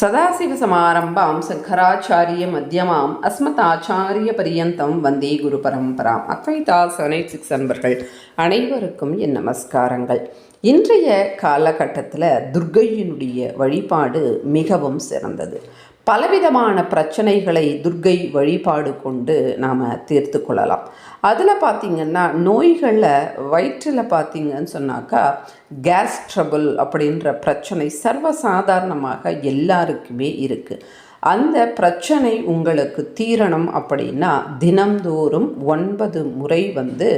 சதாசிவசமாரம்பாம் சங்கராச்சாரிய மத்தியமாம். அஸ்மதாச்சாரிய பரியந்தம் வந்தே குரு பரம்பராம். Advaita seven six அன்பர்கள் அனைவருக்கும் என் நமஸ்காரங்கள். இன்றைய காலகட்டத்தில் துர்க்கையினுடைய வழிபாடு மிகவும் சிறந்தது. பலவிதமான பிரச்சனைகளை துர்க்கை வழிபாடு கொண்டு நாம் தீர்த்து கொள்ளலாம். அதில் பார்த்திங்கன்னா நோய்களில் வயிற்றில் பார்த்திங்கன்னு சொன்னாக்கா கேஸ் ட்ரபுள் அப்படின்ற பிரச்சனை சர்வசாதாரணமாக எல்லாருக்குமே இருக்குது அந்த பிரச்சனை உங்களுக்கு தீரணும் அப்படின்னா தினம்தோறும் ஒன்பது முறை வந்து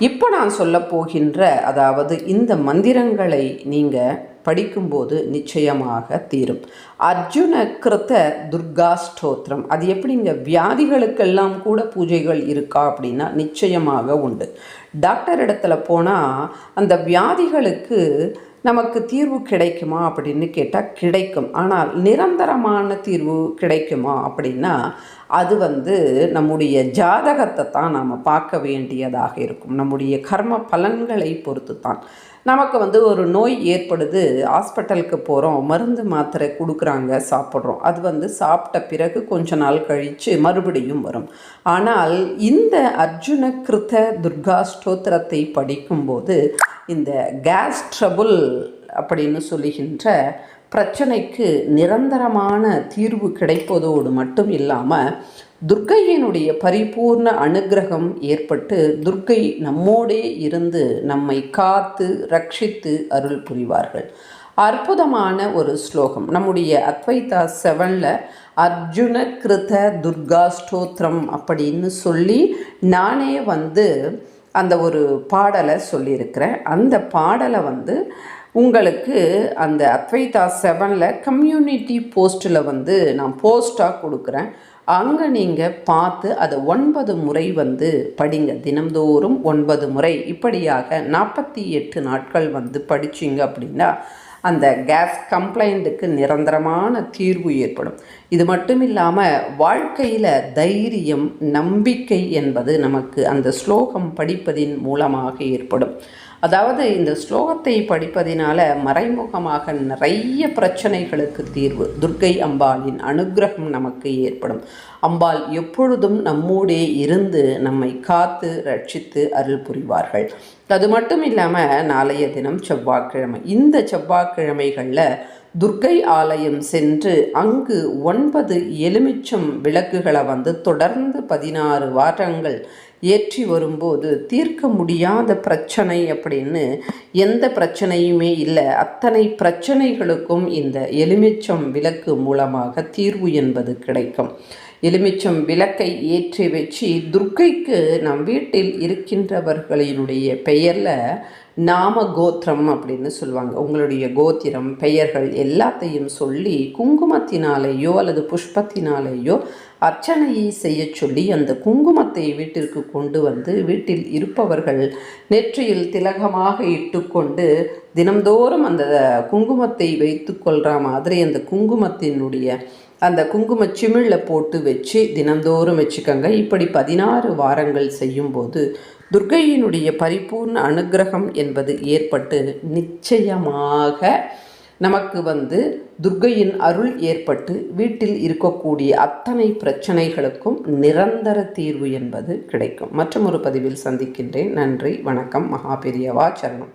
இப்போ நான் சொல்ல போகின்ற அதாவது இந்த மந்திரங்களை நீங்கள் படிக்கும்போது நிச்சயமாக தீரும். அர்ஜுன கிருத்த துர்கா ஸ்தோத்திரம். அது எப்படிங்க? வியாதிகளுக்கெல்லாம் கூட பூஜைகள் இருக்கா அப்படின்னா நிச்சயமாக உண்டு. டாக்டர் இடத்துல போனால் அந்த வியாதிகளுக்கு நமக்கு தீர்வு கிடைக்குமா அப்படின்னு கேட்டால் கிடைக்கும். ஆனால் நிரந்தரமான தீர்வு கிடைக்குமா அப்படின்னா அது வந்து நம்முடைய ஜாதகத்தை தான் நாம் பார்க்க வேண்டியதாக இருக்கும். நம்முடைய கர்ம பலன்களை பொறுத்து தான் நமக்கு வந்து ஒரு நோய் ஏற்படுது. ஹாஸ்பிட்டலுக்கு போகிறோம் மருந்து மாத்திரை கொடுக்குறாங்க சாப்பிட்றோம். அது வந்து சாப்பிட்ட பிறகு கொஞ்ச நாள் கழித்து மறுபடியும் வரும். ஆனால் இந்த அர்ஜுன கிருத்த துர்கா ஸ்தோத்திரத்தை படிக்கும்போது இந்த கேஸ் ட்ரபுள் அப்படின்னு சொல்லுகின்ற பிரச்சனைக்கு நிரந்தரமான தீர்வு கிடைப்பதோடு மட்டும் இல்லாமல் துர்க்கையினுடைய பரிபூர்ண அனுகிரகம் ஏற்பட்டு துர்க்கை நம்மோடே இருந்து நம்மை காத்து ரட்சித்து அருள் புரிவார்கள். அற்புதமான ஒரு ஸ்லோகம். நம்முடைய அத்வைதா செவனில் அர்ஜுன கிருத துர்கா ஸ்தோத்திரம் அப்படின்னு சொல்லி நானே வந்து அந்த ஒரு பாடலை சொல்லியிருக்கிறேன். அந்த பாடலை வந்து உங்களுக்கு அந்த அத்வைதா செவனில் கம்யூனிட்டி போஸ்ட்டில் வந்து நான் போஸ்ட்டாக கொடுக்குறேன். அங்கே நீங்கள் பார்த்து அதை ஒன்பது முறை வந்து படிங்க. தினம்தோறும் ஒன்பது முறை. இப்படியாக நாற்பத்தி எட்டு நாட்கள் வந்து படிச்சிங்க அப்படின்னா அந்த கேஸ் கம்ப்ளைண்ட்டுக்கு நிரந்தரமான தீர்வு ஏற்படும். இது மட்டும் இல்லாமல் வாழ்க்கையில் தைரியம் நம்பிக்கை என்பது நமக்கு அந்த ஸ்லோகம் படிப்பதின் மூலமாக ஏற்படும். அதாவது இந்த ஸ்லோகத்தை படிப்பதினால மறைமுகமாக நிறைய பிரச்சனைகளுக்கு தீர்வு. துர்க்கை அம்பாளின் அனுகிரகம் நமக்கு ஏற்படும். அம்பாள் எப்பொழுதும் நம்மோடே இருந்து நம்மை காத்து ரட்சித்து அருள் புரிவார்கள். அது மட்டும் இல்லாமல் நாளைய தினம் செவ்வாய்க்கிழமை. இந்த செவ்வாய்க்கிழமைகளில் துர்க்கை ஆலயம் சென்று அங்கு ஒன்பது எலுமிச்சம் விளக்குகளை வந்து தொடர்ந்து பதினாறு வாரங்கள் ஏற்றி வரும்போது தீர்க்க முடியாத பிரச்சனை அப்படின்னு எந்த பிரச்சனையுமே இல்லை. அத்தனை பிரச்சனைகளுக்கும் இந்த எலுமிச்சம் விளக்கு மூலமாக தீர்வு என்பது கிடைக்கும். எலுமிச்சம் விளக்கை ஏற்றி வச்சு துர்க்கைக்கு நம் வீட்டில் இருக்கின்றவர்களினுடைய பெயரில் நாம கோத்திரம் அப்படின்னு சொல்லுவாங்க. உங்களுடைய கோத்திரம் பெயர்கள் எல்லாத்தையும் சொல்லி குங்குமத்தினாலேயோ அல்லது புஷ்பத்தினாலேயோ அர்ச்சனையை செய்ய சொல்லி அந்த குங்குமத்தை வீட்டிற்கு கொண்டு வந்து வீட்டில் இருப்பவர்கள் நெற்றியில் திலகமாக இட்டுக்கொண்டு தினம்தோறும் அந்த குங்குமத்தை வைத்து கொள்கிற மாதிரி அந்த குங்குமத்தினுடைய அந்த குங்கும சிமிழில் போட்டு வச்சு தினந்தோறும் வச்சுக்கோங்க. இப்படி பதினாறு வாரங்கள் செய்யும்போது துர்கையினுடைய பரிபூர்ண அனுகிரகம் என்பது ஏற்பட்டு நிச்சயமாக நமக்கு வந்து துர்கையின் அருள் ஏற்பட்டு வீட்டில் இருக்கக்கூடிய அத்தனை பிரச்சனைகளுக்கும் நிரந்தர தீர்வு என்பது கிடைக்கும். மற்றும் ஒரு பதிவில் சந்திக்கின்றேன். நன்றி வணக்கம். மகாபெரியவா சரணம்.